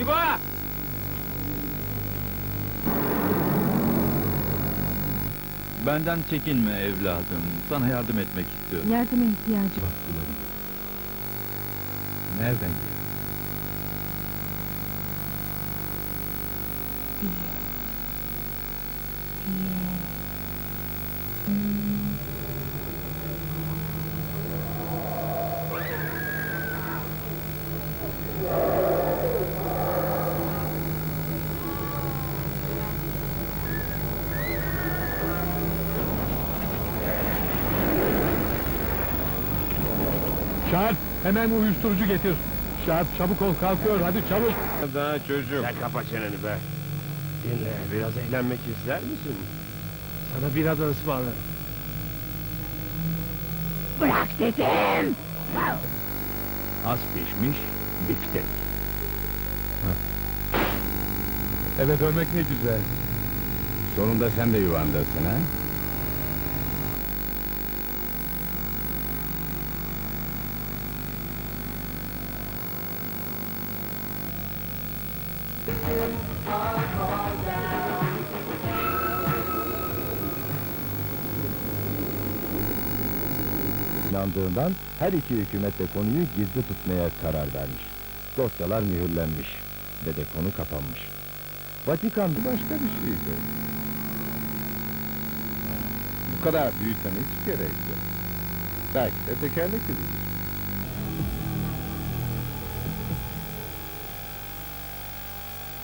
İbo! Benden çekinme evladım. Sana yardım etmek istiyorum. Yardıma ihtiyacı var. Nereden geldin? Şart hemen uyuşturucu getir. Şart çabuk ol kalkıyor hadi çabuk. Daha çocuk. Sen kapa çeneni be. Dinle, biraz eğlenmek ister misin? Sana bir adı ısmarlarım. Bırak dedim! Az pişmiş biftek. Evet ölmek ne güzel. Sonunda sen de yuvandasın ha? İnandığından her iki hükümet de konuyu gizli tutmaya karar vermiş. Dosyalar mühürlenmiş ve de konu kapanmış. Vatikan başka bir şeydi. Bu kadar büyütmene hiç gerek yok. Belki de tekerlek edilmiş.